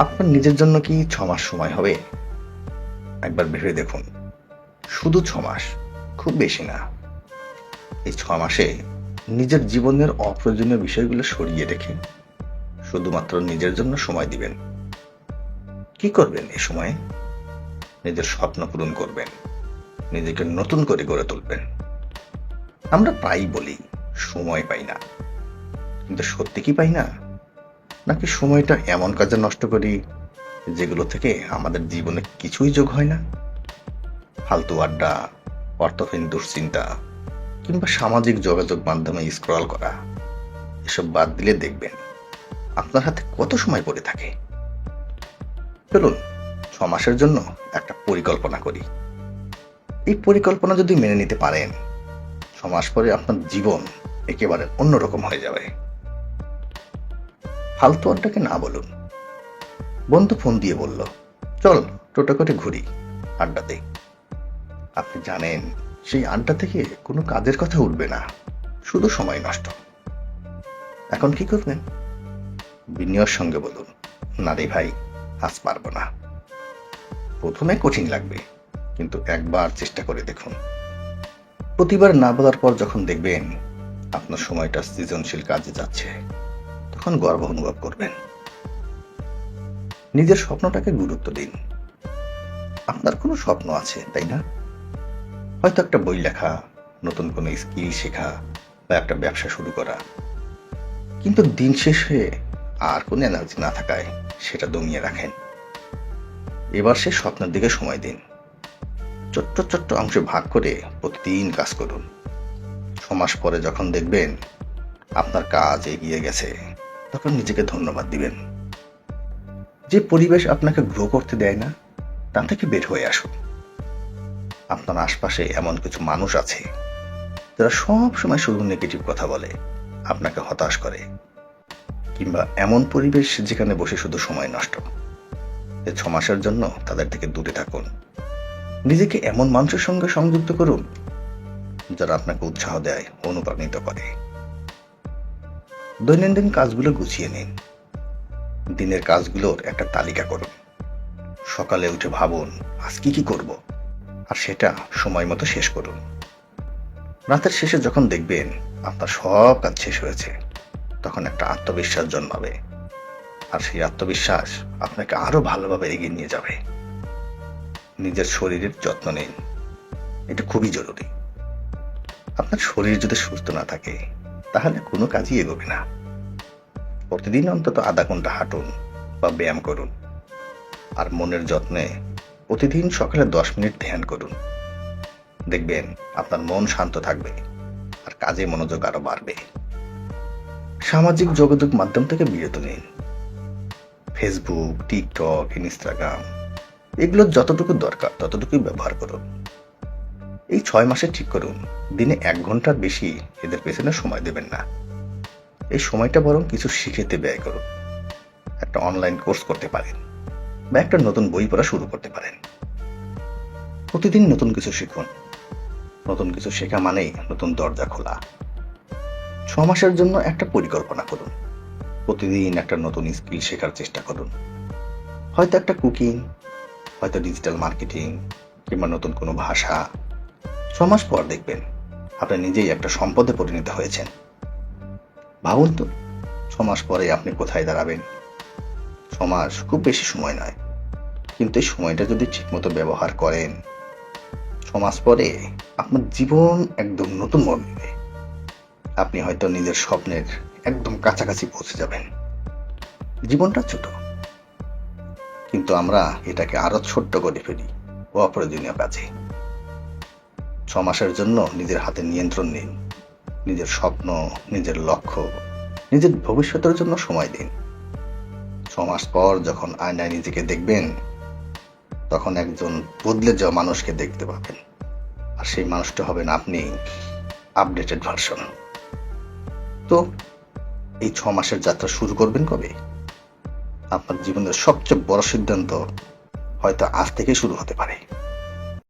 আপনার নিজের জন্য কি ছ মাস সময় হবে? একবার ভেবে দেখুন। শুধু ছ মাস, খুব বেশি না। এই ছ মাসে নিজের জীবনের অপ্রয়োজনীয় বিষয়গুলো সরিয়ে রেখে শুধুমাত্র নিজের জন্য সময় দিবেন। কি করবেন এ সময়ে? নিজের স্বপ্ন পূরণ করবেন। নিজেকে নতুন করে গড়ে তুলবেন। আমরা প্রায়ই বলি, সময় পাই না। কিন্তু সত্যি কি পাই না? নাকি সময়টা এমন কাজে নষ্ট করি যেগুলো থেকে আমাদের জীবনে কিছুই যোগ হয় না। ফালতু আড্ডা, অর্থহীন দুশ্চিন্তা, কিংবা সামাজিক যোগাযোগ মাধ্যমে স্ক্রল করা। এসব বাদ দিলে দেখবেন আপনার হাতে কত সময় পড়ে থাকে। চলুন, ছ মাসের জন্য একটা পরিকল্পনা করি। এই পরিকল্পনা যদি মেনে নিতে পারেন, ছ মাস পরে আপনার জীবন একেবারে অন্যরকম হয়ে যাবে। ফালতু আড্ডাকে না বলুন। বন্ধু ফোন দিয়ে বলল, চল টোটো করে ঘুরি আড্ডাতে আপনি জানেন, সেই আড্ডা থেকে কোনো কাজের কথা উঠবে না। শুধু সময় নষ্ট। এখন কি করবেন? বিনিয়োর সঙ্গে বলুন, না রে ভাই, আজ পারব না। প্রথমে কঠিন লাগবে, কিন্তু একবার চেষ্টা করে দেখুন। প্রতিবার না বলার পর যখন দেখবেন, আপনার সময়টা সৃজনশীল কাজে যাচ্ছে। তখন গর্ব অনুভব করবেন। নিজের স্বপ্নটাকে গুরুত্ব দিন। আপনার কোনো স্বপ্ন আছে, তাই না? হয়তো একটা বই লেখা, নতুন কোনো স্কিল শেখা, বা একটা ব্যবসা শুরু করা। কিন্তু দিন শেষে আর কোনো এনার্জি না থাকায় সেটা দমিয়ে রাখেন। এবার সে স্বপ্নের দিকে সময় দিন। ছোট্ট ছোট্ট অংশে ভাগ করে প্রতিদিন কাজ করুন। ছমাস পরে যখন দেখবেন আপনার কাজ এগিয়ে গেছে তখন নিজেকে ধন্যবাদ দিবেন। যে পরিবেশ আপনাকে গ্রো করতে দেয় না, তা থেকে বের হয়ে আসুন। আপনার আশপাশে এমন কিছু মানুষ আছে, যারা সব সময় শুধু নেগেটিভ কথা বলে, আপনাকে হতাশ করে, কিংবা এমন পরিবেশ যেখানে বসে শুধু সময় নষ্ট। এই ছ মাসের জন্য তাদের থেকে দূরে থাকুন। নিজেকে এমন মানুষের সঙ্গে সংযুক্ত করুন, যারা আপনাকে উৎসাহ দেয়, অনুপ্রাণিত করে। দৈনন্দিন কাজগুলো গুছিয়ে নিন। দিনের কাজগুলোর একটা তালিকা করুন। সকালে উঠে ভাবুন, আজ কি কি করব? আর সেটা সময় মতো শেষ করুন। রাতের শেষে যখন দেখবেন আপনার সব কাজ শেষ হয়েছে, তখন একটা আত্মবিশ্বাস জন্মাবে। আর সেই আত্মবিশ্বাস আপনাকে আরও ভালোভাবে এগিয়ে নিয়ে যাবে। নিজের শরীরের যত্ন নিন। এটা খুবই জরুরি। আপনার শরীর যদি সুস্থ না থাকে তাহলে কোনো কাজই এগোবে না। প্রতিদিন অন্তত আধা ঘণ্টা হাঁটুন বা ব্যায়াম করুন। আর মনের যত্নে প্রতিদিন সকালে দশ মিনিট ধ্যান করুন। দেখবেন আপনার মন শান্ত থাকবে আর কাজে মনোযোগ আরও বাড়বে। সামাজিক যোগাযোগ মাধ্যম থেকে বিরত নিন। ফেসবুক টিকটক ইনস্টাগ্রাম এগুলো যতটুকু দরকার ততটুকুই ব্যবহার করুন। এই ছয় মাসে ঠিক করুন। দিনে এক ঘণ্টার বেশি এদের পেছনে সময় দেবেন না। এই সময়টা বরং কিছু শিখেতে ব্যয় করুন। একটা অনলাইন কোর্স করতে পারেন বা একটা নতুন বই পড়া শুরু করতে পারেন। প্রতিদিন নতুন কিছু শিখুন। নতুন কিছু শেখা মানেই নতুন দরজা খোলা। ছ মাসের জন্য একটা পরিকল্পনা করুন। প্রতিদিন একটা নতুন স্কিল শেখার চেষ্টা করুন। হয়তো একটা কুকিং হয়তো ডিজিটাল মার্কেটিং কিংবা নতুন কোনো ভাষা। ছ মাস পর দেখবেন আপনি নিজেই একটা সম্পদে পরিণত হয়েছেন। ভাবুন তো, ছমাস পরে আপনি কোথায় দাঁড়াবেন? ছমাস খুব বেশি সময় নয়, কিন্তু এই সময়টা যদি ঠিকমতো ব্যবহার করেন, ছমাস পরে আপনার জীবন একদম নতুন মোড় নেবে। আপনি হয়তো নিজের স্বপ্নের একদম কাছাকাছি পৌঁছে যাবেন। জীবনটা ছোট, কিন্তু আমরা এটাকে আরও ছোট্ট করে ফেলি, অপ্রয়োজনীয় কাজে। ছ মাসের জন্য নিজের হাতে নিয়ন্ত্রণ নিন। নিজের স্বপ্ন, নিজের লক্ষ্য, নিজের ভবিষ্যতের জন্য সময় দিন। ছ মাস পর যখন আয়নায় নিজেকে দেখবেন, তখন একজন বদলে যাওয়া মানুষকে দেখতে পাবেন। আর সেই মানুষটা হবেন আপনি, আপডেটেড ভার্সন। তো এই ছ মাসের যাত্রা শুরু করবেন কবে? আপনার জীবনের সবচেয়ে বড় সিদ্ধান্ত হয়তো আজ থেকে শুরু হতে পারে।